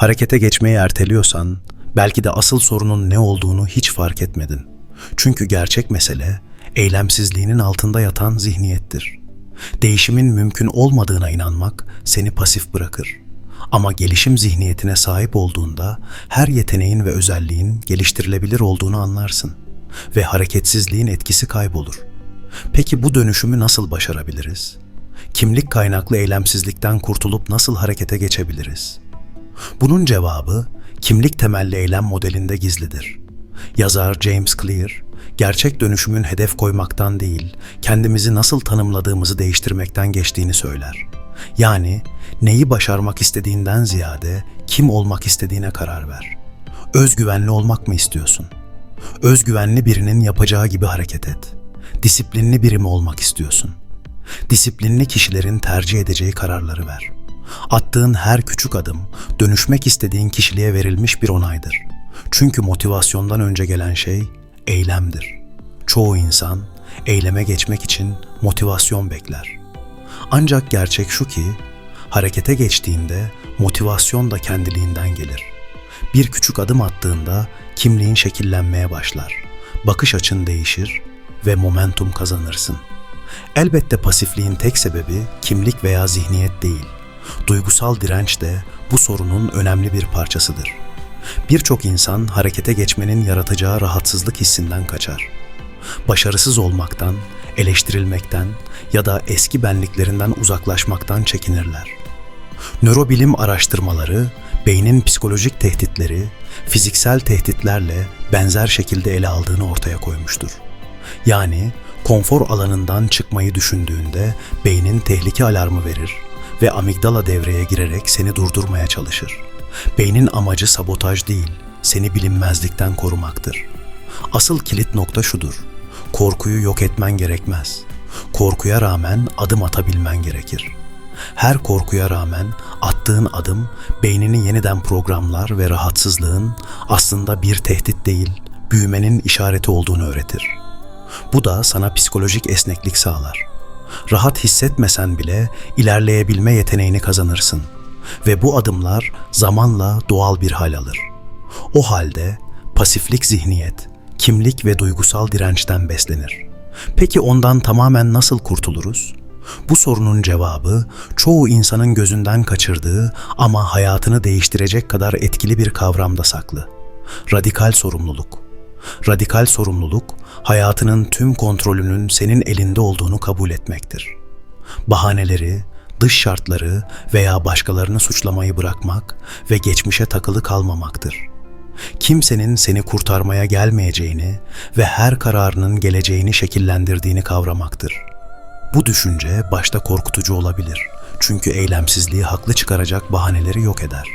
Harekete geçmeyi erteliyorsan, belki de asıl sorunun ne olduğunu hiç fark etmedin. Çünkü gerçek mesele, eylemsizliğinin altında yatan zihniyettir. Değişimin mümkün olmadığına inanmak seni pasif bırakır. Ama gelişim zihniyetine sahip olduğunda her yeteneğin ve özelliğin geliştirilebilir olduğunu anlarsın ve hareketsizliğin etkisi kaybolur. Peki bu dönüşümü nasıl başarabiliriz? Kimlik kaynaklı eylemsizlikten kurtulup nasıl harekete geçebiliriz? Bunun cevabı kimlik temelli eylem modelinde gizlidir. Yazar James Clear, gerçek dönüşümün hedef koymaktan değil, kendimizi nasıl tanımladığımızı değiştirmekten geçtiğini söyler. Yani neyi başarmak istediğinden ziyade kim olmak istediğine karar ver. Özgüvenli olmak mı istiyorsun? Özgüvenli birinin yapacağı gibi hareket et. Disiplinli biri mi olmak istiyorsun? Disiplinli kişilerin tercih edeceği kararları ver. Attığın her küçük adım dönüşmek istediğin kişiliğe verilmiş bir onaydır. Çünkü motivasyondan önce gelen şey eylemdir. Çoğu insan eyleme geçmek için motivasyon bekler. Ancak gerçek şu ki harekete geçtiğinde motivasyon da kendiliğinden gelir. Bir küçük adım attığında kimliğin şekillenmeye başlar. Bakış açın değişir ve momentum kazanırsın. Elbette pasifliğin tek sebebi kimlik veya zihniyet değil. Duygusal direnç de bu sorunun önemli bir parçasıdır. Birçok insan harekete geçmenin yaratacağı rahatsızlık hissinden kaçar. Başarısız olmaktan, eleştirilmekten ya da eski benliklerinden uzaklaşmaktan çekinirler. Nörobilim araştırmaları beynin psikolojik tehditleri fiziksel tehditlerle benzer şekilde ele aldığını ortaya koymuştur. Yani konfor alanından çıkmayı düşündüğünde beynin tehlike alarmı verir ve amigdala devreye girerek seni durdurmaya çalışır. Beynin amacı sabotaj değil, seni bilinmezlikten korumaktır. Asıl kilit nokta şudur. Korkuyu yok etmen gerekmez. Korkuya rağmen adım atabilmen gerekir. Her korkuya rağmen attığın adım beynini yeniden programlar ve rahatsızlığın aslında bir tehdit değil, büyümenin işareti olduğunu öğretir. Bu da sana psikolojik esneklik sağlar. Rahat hissetmesen bile ilerleyebilme yeteneğini kazanırsın ve bu adımlar zamanla doğal bir hal alır. O halde pasiflik zihniyet, kimlik ve duygusal dirençten beslenir. Peki ondan tamamen nasıl kurtuluruz? Bu sorunun cevabı çoğu insanın gözünden kaçırdığı ama hayatını değiştirecek kadar etkili bir kavramda saklı. Radikal sorumluluk. Radikal sorumluluk, hayatının tüm kontrolünün senin elinde olduğunu kabul etmektir. Bahaneleri, dış şartları veya başkalarını suçlamayı bırakmak ve geçmişe takılı kalmamaktır. Kimsenin seni kurtarmaya gelmeyeceğini ve her kararının geleceğini şekillendirdiğini kavramaktır. Bu düşünce başta korkutucu olabilir. Çünkü eylemsizliği haklı çıkaracak bahaneleri yok eder.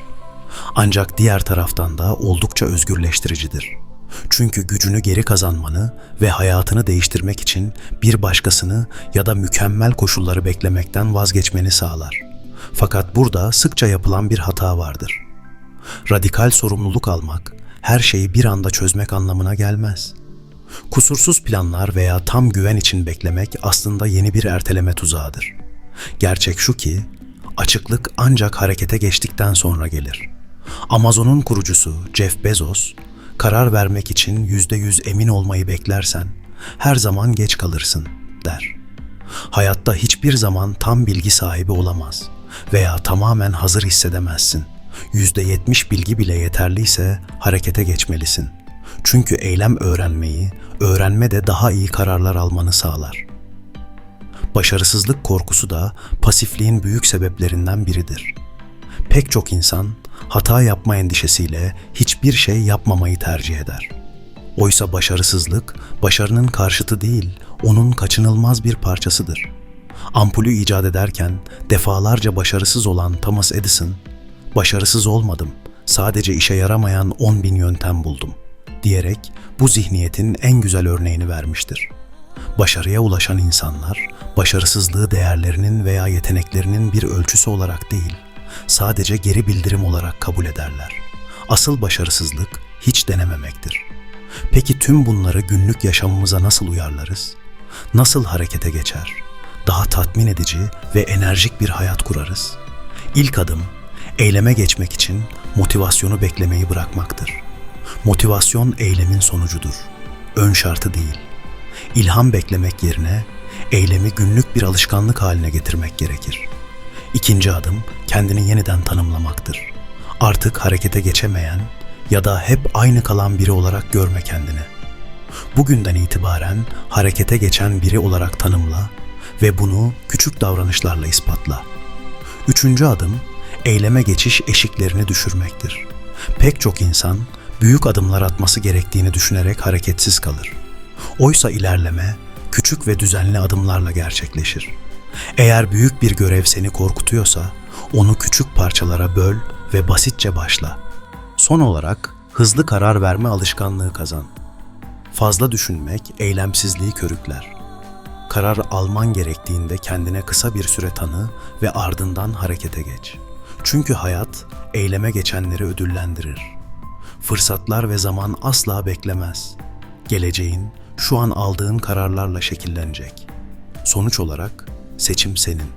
Ancak diğer taraftan da oldukça özgürleştiricidir. Çünkü gücünü geri kazanmanı ve hayatını değiştirmek için bir başkasını ya da mükemmel koşulları beklemekten vazgeçmeni sağlar. Fakat burada sıkça yapılan bir hata vardır. Radikal sorumluluk almak her şeyi bir anda çözmek anlamına gelmez. Kusursuz planlar veya tam güven için beklemek aslında yeni bir erteleme tuzağıdır. Gerçek şu ki açıklık ancak harekete geçtikten sonra gelir. Amazon'un kurucusu Jeff Bezos, karar vermek için yüzde yüz emin olmayı beklersen her zaman geç kalırsın der. Hayatta hiçbir zaman tam bilgi sahibi olamaz veya tamamen hazır hissedemezsin. Yüzde yetmiş bilgi bile yeterliyse harekete geçmelisin. Çünkü eylem öğrenmeyi, öğrenme de daha iyi kararlar almanı sağlar. Başarısızlık korkusu da pasifliğin büyük sebeplerinden biridir. Pek çok insan hata yapma endişesiyle hiçbir şey yapmamayı tercih eder. Oysa başarısızlık başarının karşıtı değil, onun kaçınılmaz bir parçasıdır. Ampulü icat ederken defalarca başarısız olan Thomas Edison, başarısız olmadım, sadece işe yaramayan 10 bin yöntem buldum diyerek bu zihniyetin en güzel örneğini vermiştir. Başarıya ulaşan insanlar, başarısızlığı değerlerinin veya yeteneklerinin bir ölçüsü olarak değil, sadece geri bildirim olarak kabul ederler. Asıl başarısızlık hiç denememektir. Peki tüm bunları günlük yaşamımıza nasıl uyarlarız? Nasıl harekete geçer? daha tatmin edici ve enerjik bir hayat kurarız. İlk adım eyleme geçmek için motivasyonu beklemeyi bırakmaktır. Motivasyon eylemin sonucudur. Ön şartı değil. İlham beklemek yerine eylemi günlük bir alışkanlık haline getirmek gerekir. İkinci adım kendini yeniden tanımlamaktır. Artık harekete geçemeyen ya da hep aynı kalan biri olarak görme kendini. Bugünden itibaren harekete geçen biri olarak tanımla ve bunu küçük davranışlarla ispatla. Üçüncü adım eyleme geçiş eşiklerini düşürmektir. Pek çok insan büyük adımlar atması gerektiğini düşünerek hareketsiz kalır. Oysa ilerleme küçük ve düzenli adımlarla gerçekleşir. Eğer büyük bir görev seni korkutuyorsa onu küçük parçalara böl ve basitçe başla. Son olarak hızlı karar verme alışkanlığı kazan. Fazla düşünmek eylemsizliği körükler. Karar alman gerektiğinde kendine kısa bir süre tanı ve ardından harekete geç. Çünkü hayat eyleme geçenleri ödüllendirir. Fırsatlar ve zaman asla beklemez. Geleceğin şu an aldığın kararlarla şekillenecek. Sonuç olarak seçim senin.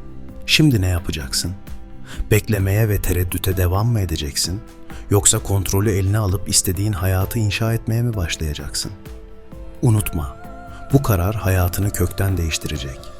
Şimdi ne yapacaksın? Beklemeye ve tereddüte devam mı edeceksin? Yoksa kontrolü eline alıp istediğin hayatı inşa etmeye mi başlayacaksın? Unutma, bu karar hayatını kökten değiştirecek.